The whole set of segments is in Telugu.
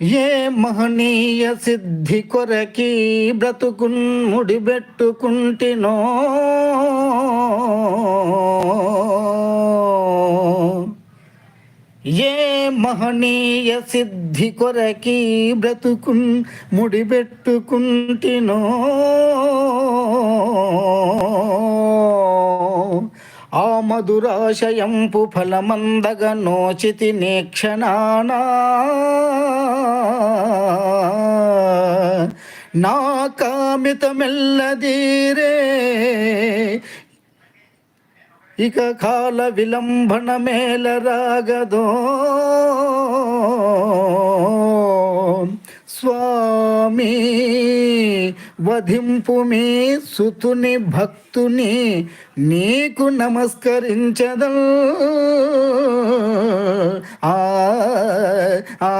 ఏ మహనీయ సిద్ధి కొరకి బ్రతుకున్ ముడిబెట్టుకుంటినో ఏ మహనీయ సిద్ధి కొరకి బ్రతుకున్ ముడిబెట్టుకుంటినో ఆ మధురాశయంపు ఫలమందగ నోచితి నేక్షణానా నా కామితమెల్లదీరే. ఇక కాల విలంబన మేల రాగదో. స్వామి వధింపు మీ సుతుని భక్తుని నీకు నమస్కరించదల్. ఆ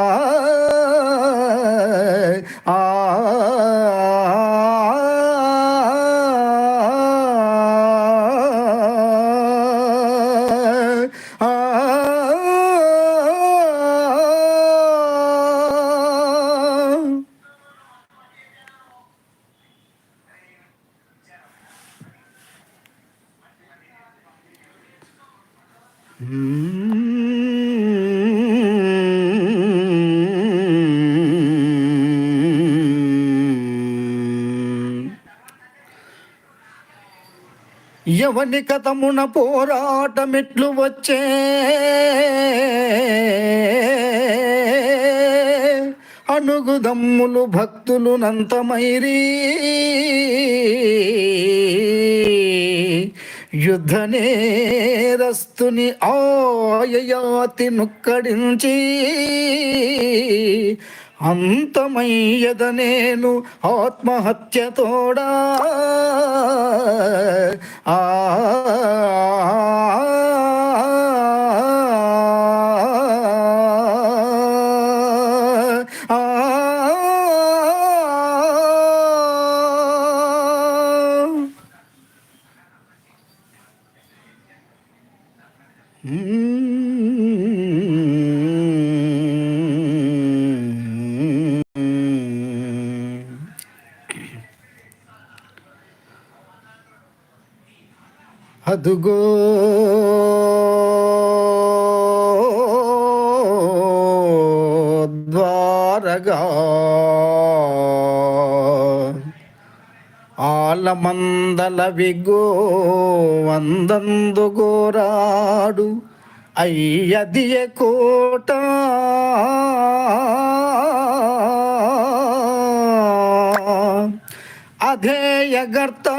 ఎవని కథమున పోరాటమిట్లు వచ్చే? అణుగుదమ్ములు భక్తులు నంతమైరీ యుద్ధనేరస్తుని ఆయయాతి నుక్కడించి అంతమయ్యద నేను ఆత్మహత్యతోడా ఆ అదుగో ద్వారగా. ఆలమందల విగో వందందు గోరాడు అయ్యదియ కోట. అధేయగర్త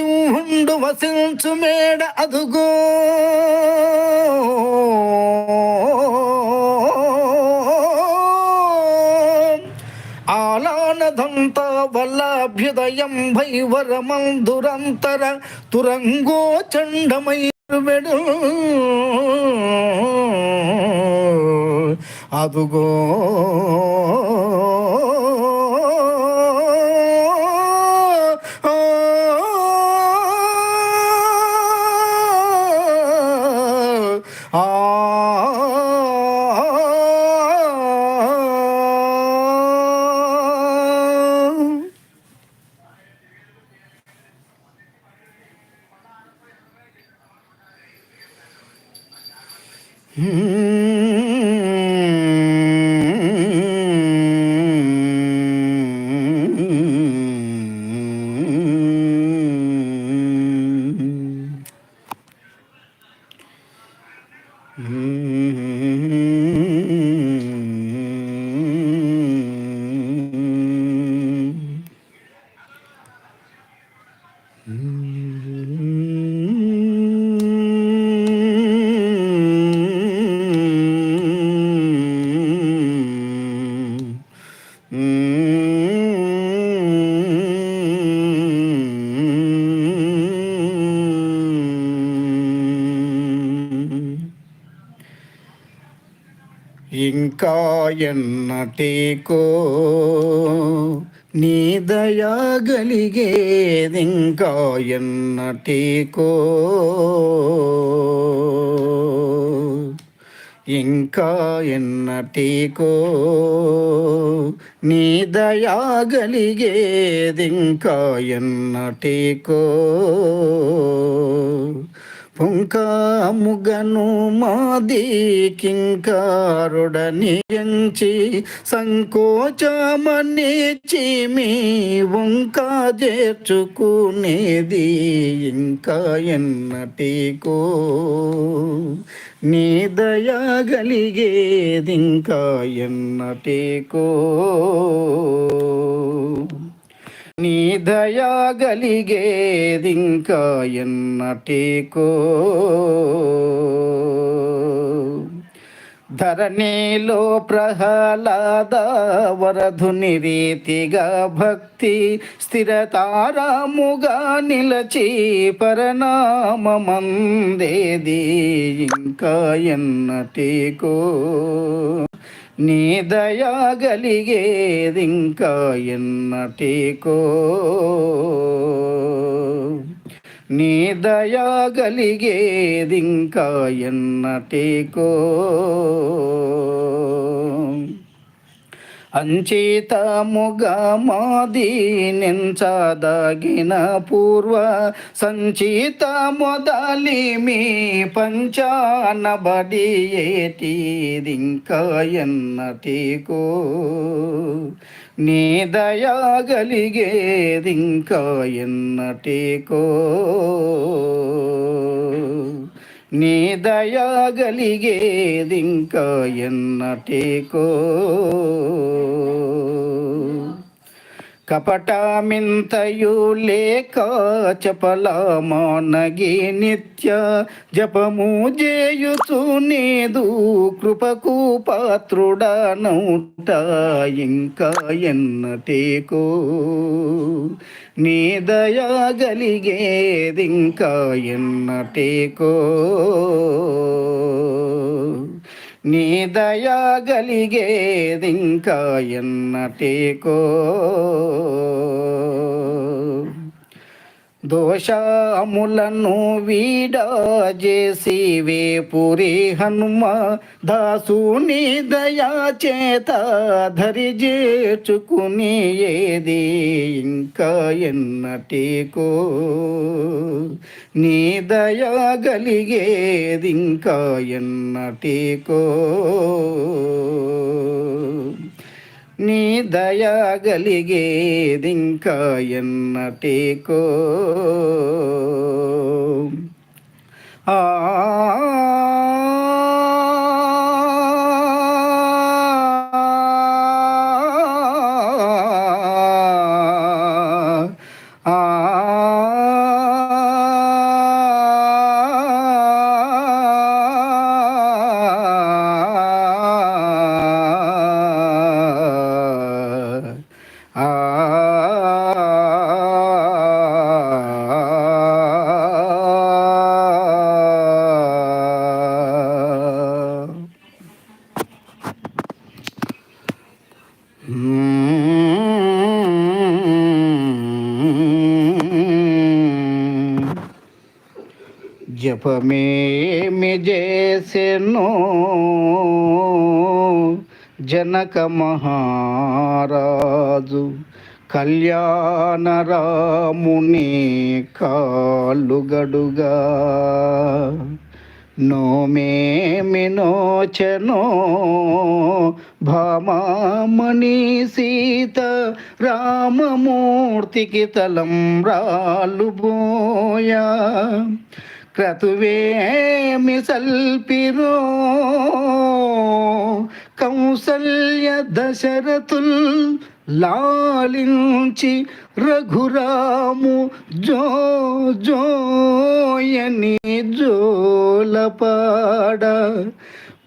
సింహుండు వసించు మేడ అదుగో ఆలానదంత వల్లాభ్యుదయం భైవరమందురంతర తురంగో చండమైరువెడు అదుగో Mm-hmm. ఎన్నటికో నీ దయా గలిగేదింకా ఎన్నటికో ఇంకా ఎన్నటికో నీ దయా గలిగేదింకా ఎన్నటికో పుంకాముగను మాది కింకారుడని ఎంచి సంకోచమని చిమి వంకా చేర్చుకునేది ఇంకా ఎన్నటికో. నీ దయా గలిగేది ఇంకా ఎన్నటికో. నీ దయా గలిగేదింకా ఎన్నటికో. ధరణిలో ప్రహ్లాద వరధుని రీతిగా భక్తి స్థిరతారాముగా నిలచి పరనామందేది ఇంకా ఎన్నటికో. నీ దయాగలిగేదింకా ఎన్నటికో. నీ దయాగలిగేదింకా ఎన్నటికో. అంచితముగా మాది నించదగిన పూర్వ సంచిత మొదలి మీ పంచానబడి ఏటిదింకా ఎన్నటికో నీ దయాగలిగేదింకా ఎన్నటికో నీ దయాగలిగేదింకా ఎన్నటికో. కపటమింతయు లేక చపలమానగి నిత్య జపము చేయుచు నీదు కృపకు పాత్రుడనౌట ఇంకా ఎన్నటికో నీ దయా గలిగేదింకా ఎన్నటికో నీ దయా గలిగేదింకా ఎన్నటికో. దోషములను వీడాజేసి వేపురి హనుమ దాసుని దయా చేత ధరి చేర్చుకుని ఏది ఇంకా ఎన్నటికో. నీ దయా గలిగేది ఇంకా ఎన్నటికో. నీ దయా గలిగేదింకా ఎన్నటికో ఆ జపమేమి చేసెను జనక మహారాజు కళ్యాణ రాముని కాలుగడుగా నోమేమి నోచనో భామామణి సీత రామమూర్తికి తలం రాలుబోయా క్రతువేమి సల్పిరో కౌసల్య దశరథుల్ లాలించి రఘురాము జో జోయని జోలపాడ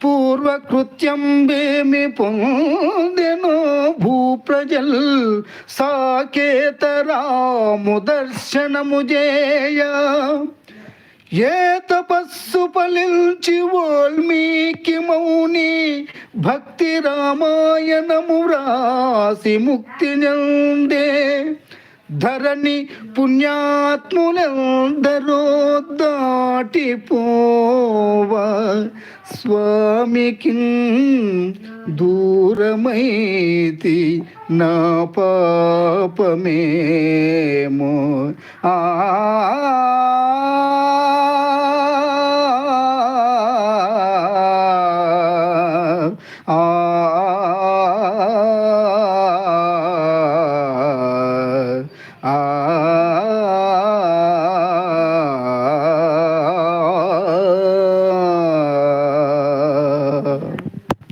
పూర్వకృత్యంబేమి పొందెనో భూప్రజల్ సాకేతరాము దర్శనము జేయ. ఏ తపస్సు ఫలించి వాల్మీకి మౌని భక్తి రామాయణము రాసి ముక్తి నందే ధరణి పుణ్యాత్ములందరూ దాటిపోవా. స్వామికి దూరమైతి నా పాపమేమో. ఆ